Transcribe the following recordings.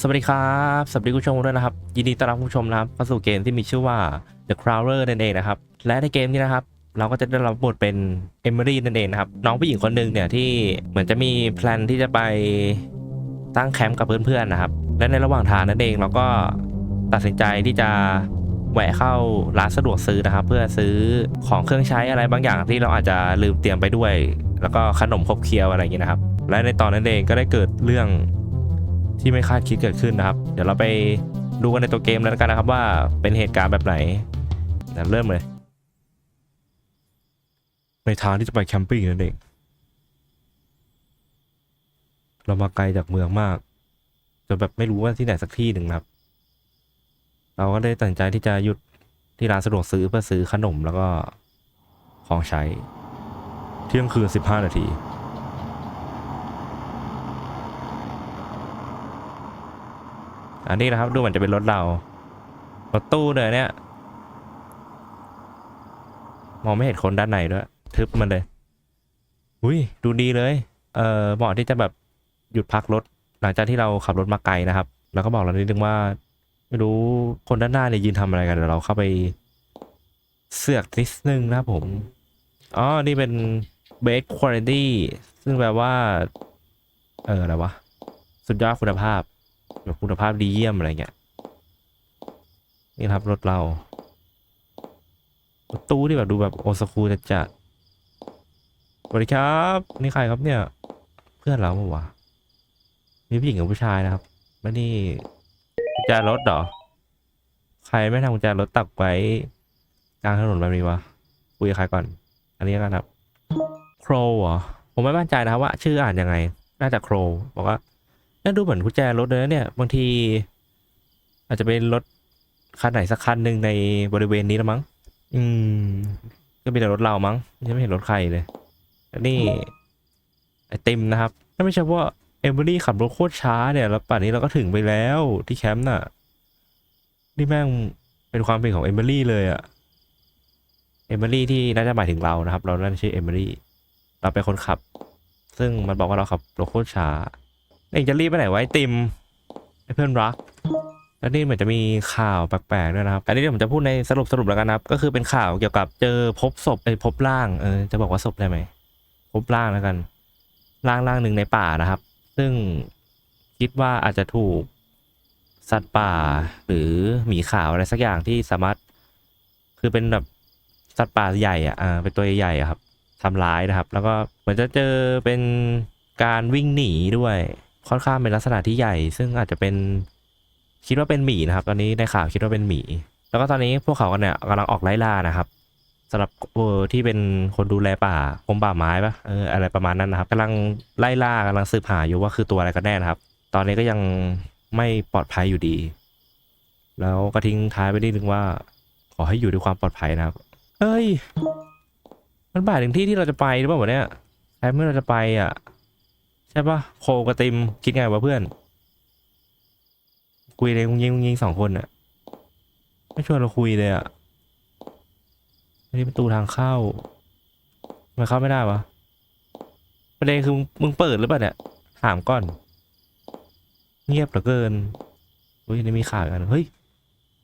สวัสดีครับ สวัสดีคุณผู้ชมด้วยนะครับ ยินดีต้อนรับคุณผู้ชมนะครับเข้าสู่เกมที่มีชื่อว่า The Crawler นั่นเองนะครับ และในเกมนี้นะครับ เราก็จะได้รับบทเป็นเอมิลี่นั่นเองนะครับ น้องผู้หญิงคนหนึ่งเนี่ยที่เหมือนจะมีแพลนที่จะไปตั้งแคมป์กับเพื่อนๆนะครับ และในระหว่างทางนั่นเองเราก็ตัดสินใจที่จะแหวะเข้าร้านสะดวกซื้อนะครับ เพื่อซื้อของเครื่องใช้อะไรบางอย่างที่เราอาจจะลืมเตรียมไปด้วย แล้วก็ขนมครบเคี้ยวอะไรอย่างนี้นะครับ และในตอนนั้นเองก็ได้เกิดเรื่อง ที่ไม่คาดคิดเกิดขึ้นนะครับ เดี๋ยวเราไปดูกันในตัวเกมแล้วกันนะครับว่าเป็นเหตุการณ์แบบไหนเดี๋ยวเริ่มเลย ในทางที่จะไปแคมปิ้งนั่นเองเรามาไกลจากเมืองมากจนแบบไม่รู้ว่าที่ไหนสักที่หนึ่งครับ เราก็ได้ตัดสินใจที่จะหยุดที่ร้านสะดวกซื้อเพื่อซื้อขนมแล้วก็ของใช้ เที่ยงคืนสิบห้านาที อันนี้นะครับดูเหมือนจะเป็นรถเรา รถตู้เลยเนี่ย มองไม่เห็นคนด้านในด้วย ทึบมันเลย อุ้ยดูดีเลย เอ่อเหมาะที่จะแบบหยุดพักรถ หลังจากที่เราขับรถมาไกลนะครับ แล้วก็บอกเรานิดนึงว่า ไม่รู้คนด้านหน้าเนี่ยยืนทำอะไรกันเดี๋ยวเราเข้าไปเสือกนิดนึงนะครับผม อ๋อ นี่เป็น best quality ซึ่งแปลว่า เอออะไรวะ สุดยอดคุณภาพ แบบคุณภาพดีเยี่ยมอะไรเงี้ยนี่ครับรถเรารถตู้ที่แบบดูแบบโอสคูจะจัดสวัสดีครับ นี่ใครครับเนี่ย เพื่อนเราปะวะมีผู้หญิงกับผู้ชายนะครับแล้วนี่กุญแจรถเหรอ ใครไม่ทำกุญแจรถตักไว้กลางถนนแบบนี้วะคุยกับใครก่อน อันนี้กันครับโครเหรอผมไม่มั่นใจนะครับว่า ชื่ออ่านยังไง น่าจะโครบอกว่า น่าดูเหมือนกุญแจรถเลยนะเนี่ย บางที อาจจะเป็นรถคันไหนสักคันหนึ่งในบริเวณนี้ละมั้ง อืม ก็เป็นแต่รถเรามั้งยังไม่เห็นรถใครเลยอันนี้ไอติมนะครับ ถ้าไม่ใช่ว่าเอมิลี่ขับรถโคตรช้าเนี่ย แล้วป่านนี้เราก็ถึงไปแล้วที่แคมป์น่ะ นี่แม่งเป็นความผิดของเอมิลี่เลยอะเอมิลี่ที่น่าจะหมายถึงเรานะครับ เราน่าจะชื่อเอมิลี่ เราเป็นคนขับ ซึ่งมันบอกว่าเราขับรถโคตรช้า เองจะรีบไปไหนไว้ติมไอ้เพื่อนรัก แล้วนี่เหมือนจะมีข่าวแปลกๆด้วยนะครับ อันนี้เดี๋ยวผมจะพูดในสรุปสรุปแล้วกันนะครับ ก็คือเป็นข่าวเกี่ยวกับเจอพบศพไอ้พบร่างเออจะบอกว่าศพได้ไหมพบร่างแล้วกัน ร่างร่างหนึ่งในป่านะครับ ซึ่งคิดว่าอาจจะถูกสัตว์ป่าหรือหมีขาวอะไรสักอย่างที่สามารถ คือเป็นแบบสัตว์ป่าใหญ่อะเป็นตัวใหญ่อะครับทำร้ายนะครับ แล้วก็เหมือนจะเจอเป็นการวิ่งหนีด้วย ค่อนข้างเป็นลักษณะที่ใหญ่ ซึ่งอาจจะเป็นคิดว่าเป็นหมีนะครับ ตอนนี้ในข่าวคิดว่าเป็นหมี แล้วก็ตอนนี้พวกเขากันเนี่ยกำลังออกไล่ล่านะครับสำหรับเออที่เป็นคนดูแลป่ากรมป่าไม้ปะเอออะไรประมาณนั้นนะครับกำลังไล่ล่ากำลังสืบหาอยู่ว่าคือตัวอะไรกันแน่นะครับ ตอนนี้ก็ยังไม่ปลอดภัยอยู่ดี แล้วก็ทิ้งท้ายไปนิดนึงว่า ขอให้อยู่ด้วยความปลอดภัยนะครับเฮ้ย มันบ่ายถึงที่ที่เราจะไปหรือเปล่าวะเนี่ยแค่เมื่อเราจะไปอะ ใช่ปะโคกระติมคิดไงวะเพื่อนคุยเลยงยิงงยิงสองคนอะไม่ชวนเราคุยเลยอะอันนี้ประตูทางเข้ามันเข้าไม่ได้วะประเด็นคือมึงเปิดหรือเปล่าเนี่ยถามก่อน เงียบเหลือเกินเฮ้ยนี่มีข่าวกันเฮ้ย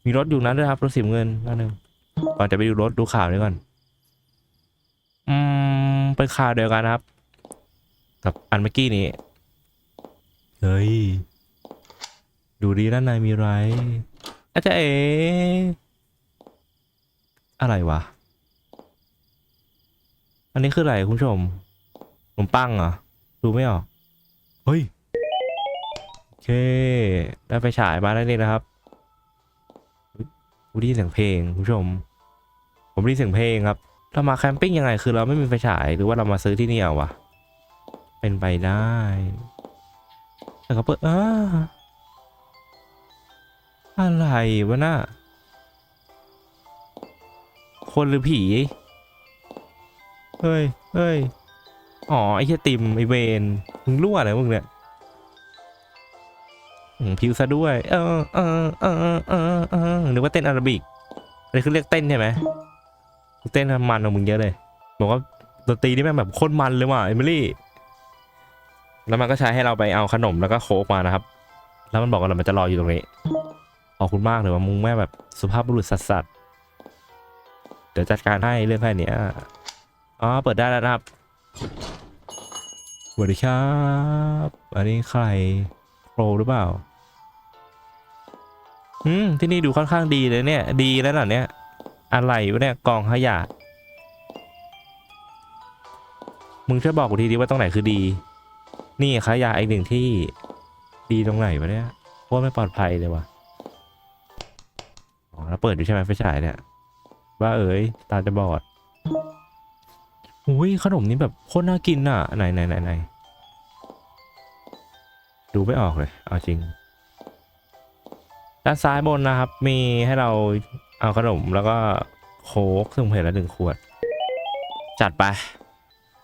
มีรถอยู่นั้นด้วยครับรถสีน้ำเงินนั่นหนึ่งก่อนจะไปดูรถดูข่าวนี้ก่อน อืมเป็นข่าวเดียวกันครับ กับอันเมื่อกี้นี้ เฮ้ย ดูดีด้านในมีไรอาจจะเอ๋อะไรวะ อันนี้คืออะไรคุณผู้ชมขนมปังเหรอ ดูไม่ออก เฮ้ย โอเค ได้ไปฉายมาแล้วนี่นะครับอุ๊ยกูได้ยินเสียงเพลงคุณผู้ชม ผมได้ยินเสียงเพลงครับ เรามาแคมปิ้งยังไงคือเราไม่มีไฟฉายหรือว่าเรามาซื้อที่นี่เอาวะ เป็นไปได้ แต่เขาเปิดอ้าอะไรวะน่ะคนหรือผี เฮ้ย เฮ้ย อ๋อ ไอ้เหี้ยติมไอเวนมึงรั่วอะไรมึงเนี่ยอืมพิวซะด้วยเออเออเออเออเออเออนึกว่าเต้นอาราบิกอันนี้คือเรียกเต้นใช่ไหมเต้นมันของมึงเยอะเลย บอกว่าดนตรีนี่แม่งแบบโคตรมันเลยว่ะเอมิลี่ แล้วมันก็ใช้ให้เราไปเอาขนมแล้วก็โค้กมานะครับ แล้วมันบอกว่ามันจะรออยู่ตรงนี้ ขอบคุณมากเลยว่ามึงแม่แบบสุภาพบุรุษสัสสัสๆเดี๋ยวจัดการให้เรื่องแค่นี้อ๋อเปิดได้แล้วครับสวัสดีครับ อันนี้ใครโปรหรือเปล่าอืมที่นี่ดูค่อนข้างดีเลยเนี่ย ดีแล้วเหรอเนี่ย อะไรวะเนี่ยกองขยะ มึงช่วยบอกกูทีดีว่าตรงไหนคือดี นี่ขายะอีกหนึ่งที่ดีตรงไหนวะเนี่ยพว่าไม่ปลอดภัยเลยวะอ๋อแล้วเปิดอยู่ใช่ไหมไฟฉายเนี่ยว่าเอ๋ยตาจะบอดอุ้ยขนมนี้แบบโคตรน่ากินอะไหนไหนไหนไหนดูไม่ออกเลย เอาจริง ด้านซ้ายบนนะครับ มีให้เราเอาขนมแล้วก็โค้กซึ่งผมเห็นแล้วหนึ่งขวด จัดไป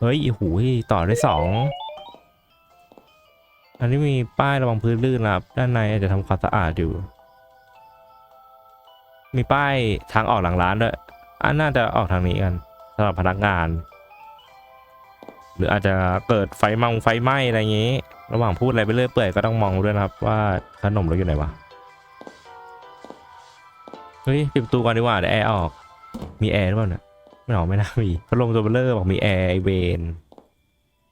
เฮ้ยหูยต่อได้สอง อันนี้มีป้ายระวังพื้นลื่นนะครับ ด้านในอาจจะทำความสะอาดอยู่ มีป้ายทางออกหลังร้านด้วยอันน่าจะออกทางนี้กันสำหรับพนักงาน หรืออาจจะเกิดไฟมังไฟไหม้อะไรอย่างนี้ ระหว่างพูดอะไรไปเรื่อยเปื่อยก็ต้องมองด้วยนะครับ ว่าขนมเราอยู่ไหนวะเฮ้ยปิดประตูก่อนดีกว่าเดี๋ยวแอร์ออก มีแอร์หรือเปล่าเนี่ยไม่ออกไม่น่ามีพัดลมตัวเบลเลอร์บอกมีแอร์ไอเวน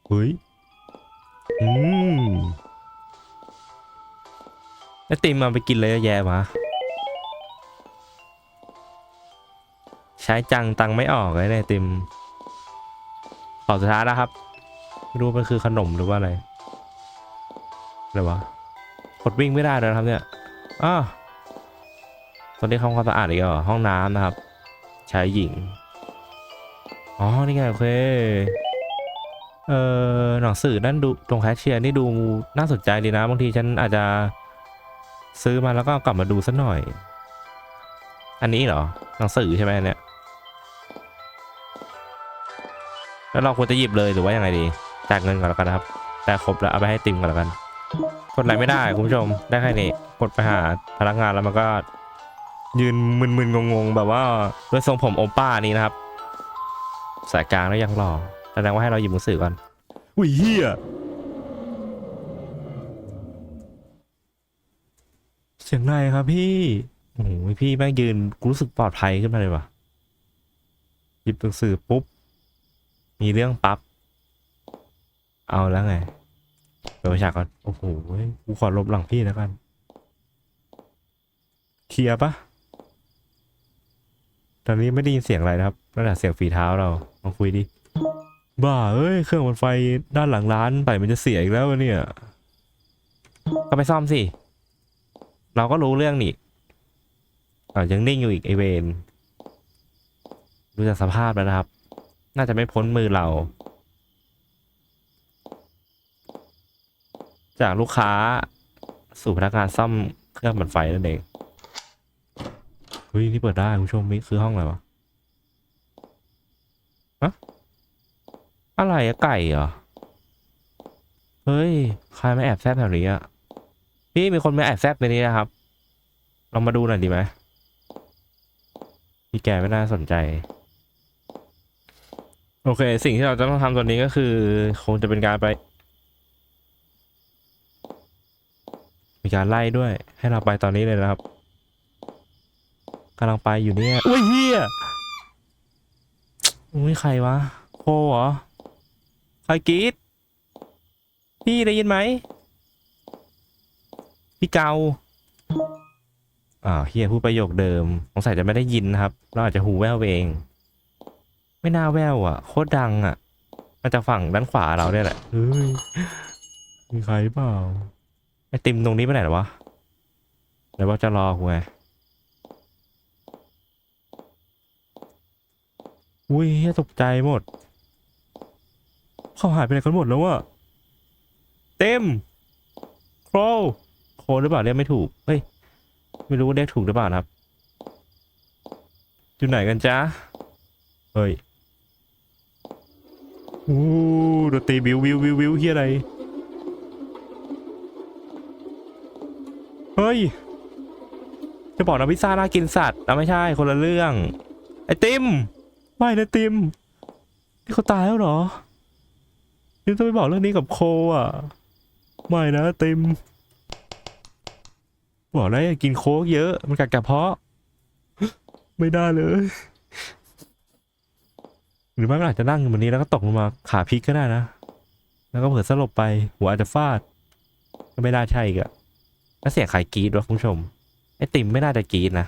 เฮ้ยอืม ไอติมมาไปกินเลยเยอะแย่มาใช้จังตังไม่ออกเลยเนี่ยไอติมขอสุดท้ายนะครับไม่รู้มันคือขนมหรือว่าอะไรอะไรวะกดวิ่งไม่ได้เลยนะครับเนี่ยอ้าตอนนี้ทำความสะอาดอีกเหรอห้องน้ำนะครับชายหญิงอ๋อนี่ไงโอเคเออหนังสือนั่นดูตรงแคชเชียร์นี่ดูน่าสนใจดีนะบางทีฉันอาจจะ ซื้อมาแล้วก็กลับมาดูสักหน่อย อันนี้เหรอหนังสือใช่ไหมเนี่ยแล้วเราควรจะหยิบเลยหรือว่ายังไงดีจ่ายเงินก่อนแล้วกันนะครับแต่ครบแล้วเอาไปให้ติมก่อนแล้วกัน กดอะไรไม่ได้คุณผู้ชมได้แค่นี้กดไปหาพนักงานแล้วมันก็ ยืนมึนๆงงๆแบบว่าด้วยทรงผมโอป้านี้นะครับ สายกลางแล้วยังหล่อแสดงว่าให้เราหยิบหนังสือก่อนอุ้ยเฮีย สียงไรครับพี่โอ้โหพี่แม่งยืนกูรู้สึกปลอดภัยขึ้นมาเลยว่ะหยิบหนังสือปุ๊บ มีเรื่องปั๊บเอาแล้วไงเปิดประชาก่อน โอ้โหกูขอลบหลังพี่แล้วกัน เคลียร์ปะตอนนี้ไม่ได้ยินเสียงอะไรนะครับนั่นแหละเสียงฝีเท้าเราลองคุยดิ บ้าเอ้ย เครื่องมันไฟด้านหลังร้านไปมันจะเสียอีกแล้วเนี่ย ก็ไปซ่อมสิ เราก็รู้เรื่องนี่อ่ายังนิ่งอยู่อีกไอเวนดูจากสภาพแล้วนะครับ น่าจะไม่พ้นมือเรา จากลูกค้าสู่พนักงานซ่อมเครื่องปั่นไฟนั่นเองเฮ้ยนี่เปิดได้คุณผู้ชมนี่คือห้องอะไรวะฮะอะไรอะไก่เหรอ เฮ้ย ใครมาแอบแซบแถวนี้อะ พี่มีคนมาแอบแซบในนี้นะครับลองมาดูหน่อยดีไหมพี่แกไม่น่าสนใจ โอเค สิ่งที่เราจะต้องทำตอนนี้ก็คือ คงจะเป็นการไป มีการไล่ด้วย ให้เราไปตอนนี้เลยนะครับกำลังไปอยู่เนี่ยอุ้ยเฮียอุ้ยใครวะโคเหรอใครกรีดพี่ได้ยินไหม พี่เกาอ่าวเฮียพูดประโยคเดิมสงสัยจะไม่ได้ยินนะครับ เราอาจจะหูแว่วไปเอง ไม่น่าแว่วอะ โคตรดังอะมาจากฝั่งด้านขวาเราเนี่ยแหละเฮ้ยมีใครเปล่าไอติมตรงนี้ไปไหนหรอวะเดี๋ยวว่าจะรอกูไงอุ้ยเฮียตกใจหมด เขาหายไปไหนกันหมดแล้ววะเต็ม โครโคหรือเปล่าเรียกไม่ถูกเฮ้ย ไม่รู้ว่าเรียกถูกหรือเปล่านะครับ อยู่ไหนกันจ๊ะเฮ้ยอู้ดนตรีวิววิววิววิวเฮียอะไร เฮ้ย จะบอกนะพิซซ่าน่ากินสัตว์นะไม่ใช่คนละเรื่อง ไอติม ไม่นะติม นี่เขาตายแล้วเหรอติมต้องไปบอกเรื่องนี้กับโคอะ ไม่นะติม บอกแล้วกินโค้กเยอะ มันกัดกระเพาะ ไม่ได้เลย หรือไม่ก็อาจจะนั่งอยู่บนนี้แล้วก็ตกลงมาขาพลิกก็ได้นะ แล้วก็เผลอสลบไป หัวอาจจะฟาด ก็ไม่น่าใช่อีกอะแล้วเสียงใครกรีดวะคุณผู้ชม ไอติมไม่น่าจะกรีดนะ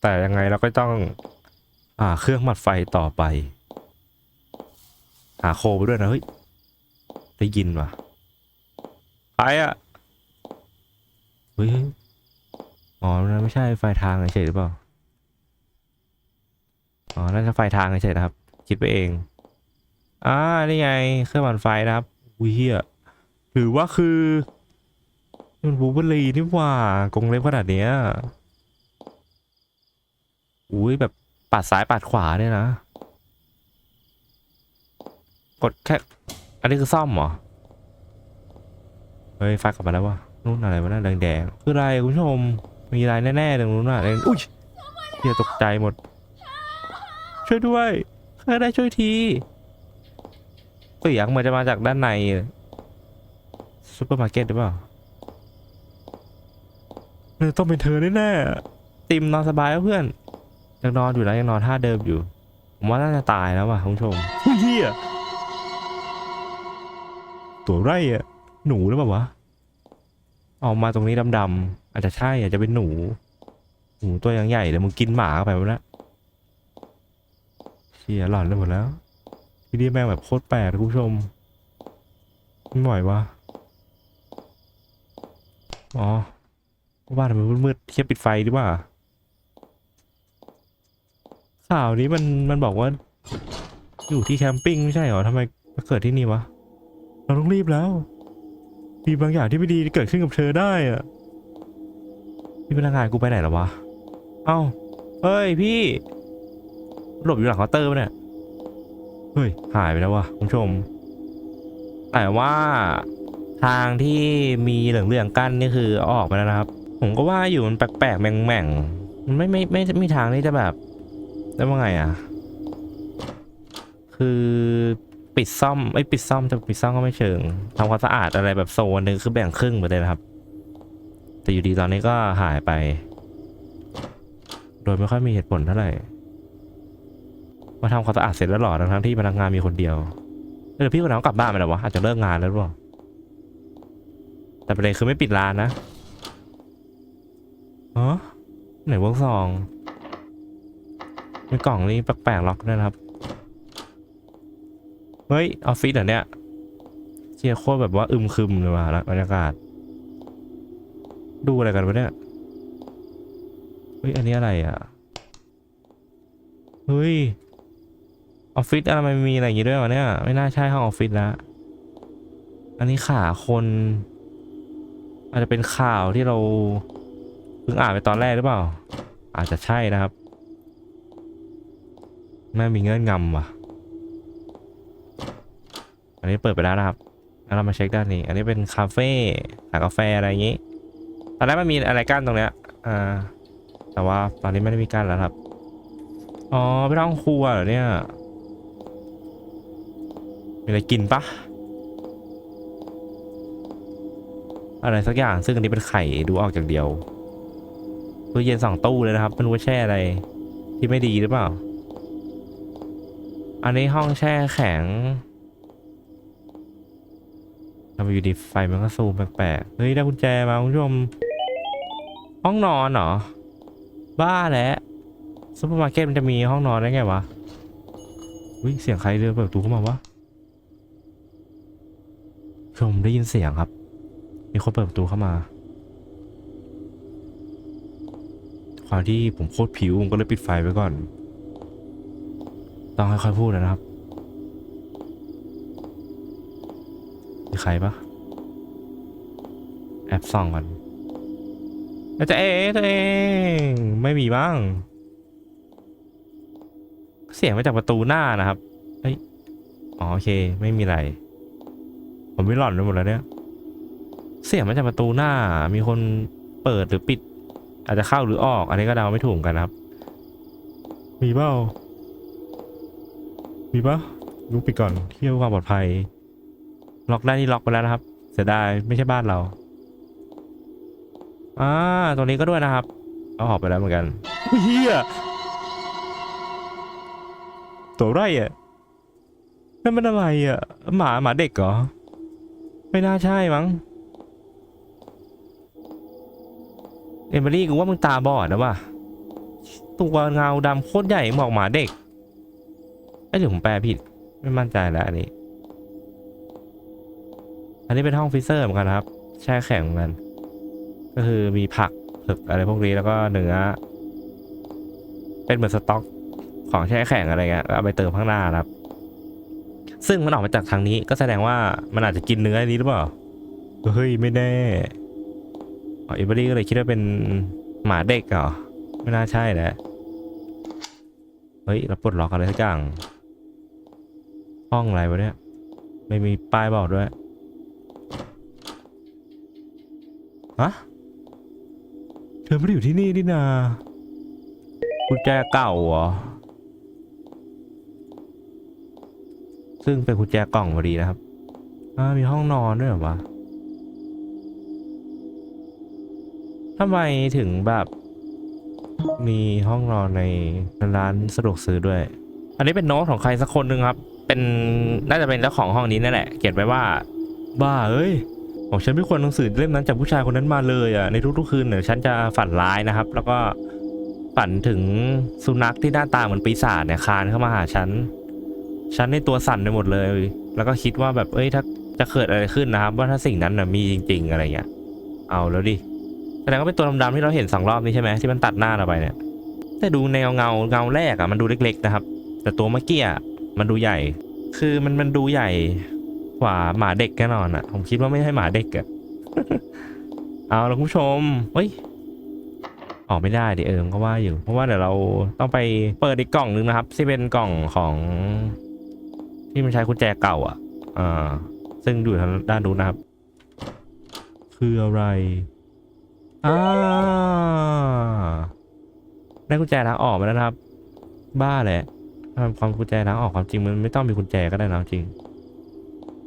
แต่ยังไงเราก็ต้อง อ่า เครื่องหมัดไฟต่อไป หาโคไปด้วยนะเฮ้ย ได้ยินว่ะ รอะเฮ้ยอ๋อไม่ใช่ไฟทางเฉยหรือเปล่า อ๋อ น่าจะไฟทางเฉยนะครับ คิดไปเอง อ่า นี่ไง เครื่องปั่นไฟนะครับ อุ้ยเฮียหรือว่าคือนี่มันบูเบอรีนี่หว่ากงเล็บขนาดเนี้ย อุ้ยแบบปัดซ้ายปัดขวาเนี่ยนะ กดแค่ อันนี้คือซ่อมเหรอ ฮ้ยไฟกกลับมาแล้ววะนู่นอะไรวะน่าแดงๆคืออะไรคุณผู้ชมมีอะไรแน่ๆตรงนู้นน่ะแดงอุ้ยเฮียตกใจหมด ช่วยด้วยใครได้ช่วยทีเสียงเหมือนจะมาจากด้านในซูเปอร์มาร์เก็ตหรือเปล่าเออต้องเป็นเธอแน่ๆติมนอนสบายแล้วเพื่อนยังนอนอยู่นะยังนอนท่าเดิมอยู่ผมว่าน่าจะตายแล้วว่ะคุณผู้ชมเฮียตัวไรอะ หนูหรือเปล่าวะออกมาตรงนี้ดำๆอาจจะใช่อาจจะเป็นหนูหนูตัวยังใหญ่เลยมึงกินหมาเข้าไปวะเนะเชี่ยหลอนเลยหมดแล้วพี่ดีแม่งแบบโคตรแปลกเลยคุณผู้ชมไม่ไหววะอ๋อบ้านทำไมมืดๆเทียปิดไฟดีกว่าข่าวนี้มันมันบอกว่า อยู่ที่แคมปิ้งไม่ใช่เหรอทำไมมาเกิดที่นี่วะ เราต้องรีบแล้ว มีบางอย่างที่ไม่ดีเกิดขึ้นกับเธอได้อะพี่พนักงานกูไปไหนแล้ววะ เอ้า เฮ้ยพี่ หลบอยู่หลังเคาน์เตอร์ปะเนี่ย เฮ้ย หายไปแล้ววะคุณผู้ชม แต่ว่าทางที่มีเหลืองๆกั้นนี่คือออกไปแล้วนะครับ ผมก็ว่าอยู่มันแปลกๆแหม่งๆมันไม่ไม่ไม่ไม่มีทางที่จะแบบได้ว่าไงอะ คือ ปิดซ่อมไอ้ปิดซ่อมจะปิดซ่อมก็ไม่เชิงทำความสะอาดอะไรแบบโซนหนึ่งคือแบ่งครึ่งไปเลยนะครับ แต่อยู่ดีตอนนี้ก็หายไป โดยไม่ค่อยมีเหตุผลเท่าไหร่มาทำความสะอาดเสร็จแล้วหรอทั้งที่พนักงานมีคนเดียวเออพี่คนนั้นกลับบ้านไปแล้ววะอาจจะเลิกงานแล้วหรือเปล่าแต่ประเด็นคือไม่ปิดร้านนะอ๋อไหนวงซองมีกล่องนี้แปลกๆล็อกด้วยนะครับ เฮ้ยออฟฟิศเหรอเนี่ยเชียร์โคตรแบบว่าอึมครึมเลยว่ะบรรยากาศ ดูอะไรกันวะเนี่ยเฮ้ยอันนี้อะไรอะเฮ้ยออฟฟิศอะไรมันมีอะไรอย่างงี้ด้วยวะเนี่ยไม่น่าใช่ห้องออฟฟิศละอันนี้ขาคน อาจจะเป็นข่าวที่เราเพิ่งอ่านไปตอนแรกหรือเปล่า อาจจะใช่นะครับแม่มีเงื่อนงำว่ะ อันนี้เปิดไปแล้วนะครับแล้วเรามาเช็คด้านนี้ อันนี้เป็นคาเฟ่ขากาแฟอะไรอย่างนี้ตอนแรกมันมีอะไรกั้นตรงเนี้ยอ่าแต่ว่าตอนนี้ไม่ได้มีกั้นแล้วครับอ๋อไปห้องครัวเหรอเนี่ยมีอะไรกินปะอะไรสักอย่างซึ่งอันนี้เป็นไข่ดูออกจากเดียวตู้เย็นสองตู้เลยนะครับไม่รู้ว่าแช่อะไร ที่ไม่ดีหรือเปล่า อันนี้ห้องแช่แข็งำไมอยู่ดีไฟมันก็ซูมแปลกๆ เฮ้ย ได้กุญแจมาคุณผู้ชม ห้องนอนเหรอ บ้าแล้วซุปเปอร์มาร์เก็ตมันจะมีห้องนอนได้ไงวะอุ้ยเสียงใครเดินเปิดประตูเข้ามาวะชมได้ยินเสียงครับ มีคนเปิดประตูเข้ามาความที่ผมโคตรผิวผมก็เลยปิดไฟไว้ก่อน ต้องค่อยๆพูดนะครับ มีใครปะแอบส่องกันแล้วจะเอ๋ตัวเองไม่มีบ้าง เสียงมาจากประตูหน้านะครับเฮ้ยอ๋อโอเค ไม่มีอะไร ผมไม่หลอนไปหมดแล้วเนี่ย เสียงมาจากประตูหน้า มีคนเปิดหรือปิด อาจจะเข้าหรือออก อันนี้ก็เดาไม่ถูกกันครับ มีเปล่ามีปะลูกปิดก่อนเที่ยวความปลอดภัย ล็อกได้นี่ล็อกไปแล้วนะครับ เสียดายไม่ใช่บ้านเราอ่าตรงนี้ก็ด้วยนะครับ เอาออกไปแล้วเหมือนกันอุ๊ยเฮียตัวไรอะนั่นมันอะไรอะ หมาหมาเด็กเหรอ ไม่น่าใช่มั้งเอมิลี่กูว่ามึงตาบอดนะว่ะตัวเงาดำโคตรใหญ่หมอกหมาเด็กไอ้หรือผมแปลผิด ไม่มั่นใจแล้วอันนี้ อันนี้เป็นห้องฟิเซอร์เหมือนกันครับ แช่แข็งเหมือนกัน ก็คือมีผักเผือกอะไรพวกนี้แล้วก็เนื้อ เป็นเหมือนสต็อกของแช่แข็งอะไรเงี้ยก็เอาไปเติมข้างหน้านะครับ ซึ่งมันออกมาจากทางนี้ก็แสดงว่ามันอาจจะกินเนื้อนนี้หรือเปล่า เฮ้ยไม่แน่อ๋อเอเบอรี่ก็เลยคิดว่าเป็นหมาเด็กเหรอ ไม่น่าใช่แหละ เฮ้ยเราปลดล็อกอะไรสักอย่าง ห้องอะไรวะเนี่ย ไม่มีป้ายบอกด้วย ฮะเธอไม่ได้อยู่ที่นี่นี่นากุญแจเก่าเหรอ ซึ่งเป็นกุญแจกล่องพอดีนะครับอ่ามีห้องนอนด้วยเหรอวะทำไมถึงแบบ มีห้องนอนในร้านสะดวกซื้อด้วย อันนี้เป็นโน้ตของใครสักคนหนึ่งครับ เป็นน่าจะเป็นเจ้าของห้องนี้นั่นแหละ เขียนไว้ว่า บ้าเอ้ย บอกฉันไม่ควรหนังสือเล่มนั้นจากผู้ชายคนนั้นมาเลยอะในทุกๆคืนเนี่ยฉันจะฝันร้ายนะครับ แล้วก็ฝันถึงสุนัขที่หน้าตาเหมือนปีศาจเนี่ยคานเข้ามาหาฉันฉันในตัวสั่นไปหมดเลย แล้วก็คิดว่าแบบเอ้ยถ้าจะเกิดอะไรขึ้นนะครับ ว่าถ้าสิ่งนั้นน่ะมีจริง ๆ อะไรเงี้ยเอาแล้วดิแสดงว่าเป็นตัวดำๆที่เราเห็นสองรอบนี้ใช่ไหมที่มันตัดหน้าเราไปเนี่ยแต่ดูแนวเงาเงาแรกอะมันดูเล็ก ๆ นะครับ แต่ตัวเมื่อกี้อะมันดูใหญ่ คือมันมันดูใหญ่ กว่าหมาเด็กแน่นอนอะผมคิดว่าไม่ใช่หมาเด็กอะเอาละคุณผู้ชม เฮ้ย ออกไม่ได้ดิเอิมก็ว่าอยู่ เพราะว่าเดี๋ยวเราต้องไปเปิดอีกกล่องนึงนะครับที่เป็นกล่องของที่มันใช้กุญแจเก่า อะ อ่า ซึ่งอยู่ทางด้านนู้นนะครับ คืออะไรอ่าได้กุญแจทางออกมาแล้วนะครับ บ้าแหละความกุญแจทางออกความจริงมันไม่ต้องมีกุญแจก็ได้นะจริง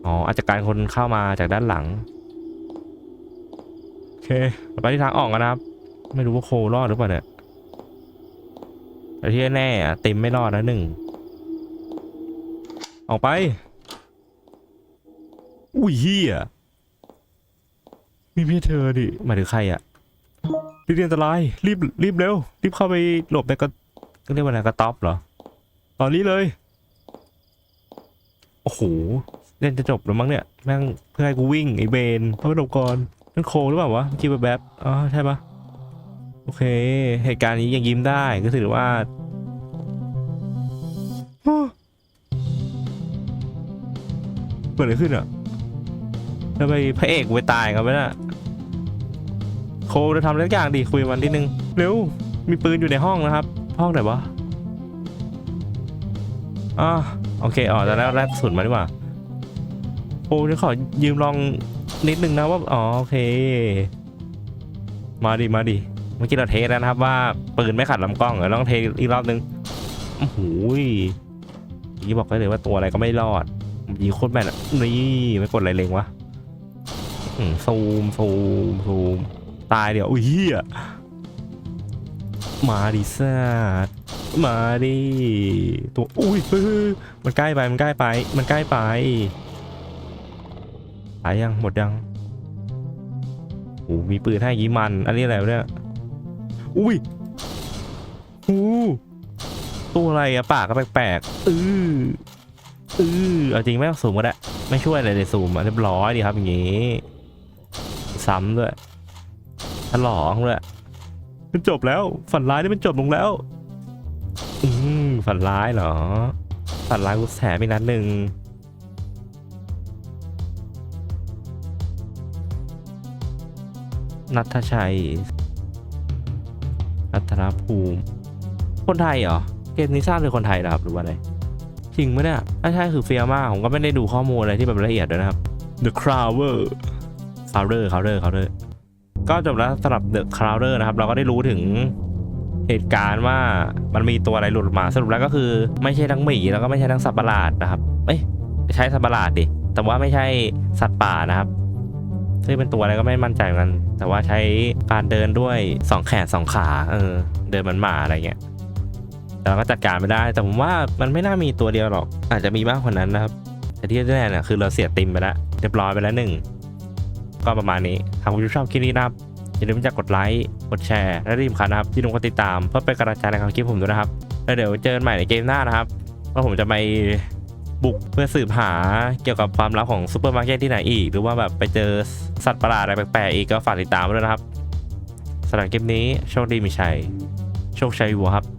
อ๋ออาจจะการคนเข้ามาจากด้านหลัง โอเคเราไปที่ทางออกกันนะครับ ไม่รู้ว่าโครอดหรือเปล่าเนี่ยแต่ที่แน่ๆอะเต็มไม่รอดนะหนึ่ง ออกไป อุ้ยเฮียมีเพี่เธอดิหมายถึงใครอะรีบเรียนตรายรีบรีบเร็ว รีบเข้าไปหลบในกระก็เรียกว่าอะไรกระต๊อบเหรอ ตอนนี้เลย โอ้โห เล่นจะจบแล้วมั้งเนี่ยแม่งเพื่อให้กูวิ่งไอ้เบนเข้าไปหลบก่อนนั่นโคหรือเปล่าวะเมื่อกี้แบบแบบอ๋อใช่ปะโอเค เหตุการณ์นี้ยังยิ้มได้ก็ถือว่าโอ้เกิดอะไรขึ้นอะทำไมพระเอกไปตายกันไปน่ะโคจะทำอะไรสักอย่างดีคุยกับมันนิดนึงเร็วมีปืนอยู่ในห้องนะครับ ห้องไหนวะอ่าโอเคอ๋อแต่แล้วแรกสุดมาดีกว่า โอ้จะขอยืมลองนิดนึงนะว่า อ๋อโอเค มาดิมาดิเมื่อกี้เราเทสแล้วนะครับว่าปืนไม่ขัดลำกล้องเดี๋ยวต้องเทอีกรอบนึงโอ้โหยอย่างนี้บอกได้เลยว่าตัวอะไรก็ไม่รอดยิงโคตรแม่นอะนี่ไม่กดอะไรเลงวะซูมซูมซูมตายเดี๋ยวอุ้ยเฮียมาดิซ่ามาดิตัวอุ้ยมันใกล้ไปมันใกล้ไป มันใกล้ไป ตายยังหมดยังโอ้มีปืนให้ยีมัน อันนี้อะไรเนี่ย อุ้ยหูตัวอะไรอะปากก็แปลกๆอืออือเอาจริงไม่ต้องซูมก็ได้ ไม่ช่วยอะไรเลยซูมอะเรียบร้อยดีครับอย่างงี้ ซ้ำด้วยฉลองด้วยมันจบแล้ว ฝันร้ายนี่มันจบลงแล้ว อืมฝันร้ายเหรอ ฝันร้ายกูแสบอีกนัดหนึ่ง นัทชัย อัตราภูมิ คนไทยเหรอ เกมนี้สร้างโดยคนไทยเหรอครับหรือว่าอะไร จริงไหมเนี่ยถ้าใช่คือเฟียมาก ผมก็ไม่ได้ดูข้อมูลอะไรที่แบบละเอียดด้วยนะครับ The Crower Crowder Crowder Crowder ก็จบแล้วสำหรับ The Crowder นะครับ เราก็ได้รู้ถึงเหตุการณ์ว่ามันมีตัวอะไรหลุดมาสรุปแล้วก็คือไม่ใช่ทั้งหมีแล้วก็ไม่ใช่ทั้งสัตว์ประหลาดนะครับ เอ้ยใช้สัตว์ประหลาดดิ แต่ว่าไม่ใช่สัตว์ป่านะครับ ซึ่งเป็นตัวอะไรก็ไม่มั่นใจเหมือนกัน แต่ว่าใช้การเดินด้วยสองแขนสองขา เออ เดินเหมันหมาอะไรเงี้ย แต่เราก็จัดการไม่ได้ แต่ผมว่ามันไม่น่ามีตัวเดียวหรอก อาจจะมีมากกว่านั้นนะครับ แต่ที่แน่ๆเนี่ยคือเราเสียติมไปแล้วเรียบร้อยไปแล้วหนึ่ง ก็ประมาณนี้หากคุณผู้ชมชอบคลิปนี้นะครับอย่าลืมจะกดไลค์ กดแชร์ และที่สำคัญนะครับที่ลงกดติดตามเพื่อเป็นกำลังใจในการคลิปผมด้วยนะครับ แล้วเดี๋ยวเจอกันใหม่ในเกมหน้านะครับว่าผมจะไป บุกเพื่อสืบหาเกี่ยวกับความลับของซูเปอร์มาร์เก็ตที่ไหนอีก หรือว่าแบบไปเจอสัตว์ประหลาดอะไรแปลกๆอีกก็ฝากติดตามด้วยนะครับสำหรับคลิปนี้โชคดีมีชัย โชคชัยวัวครับ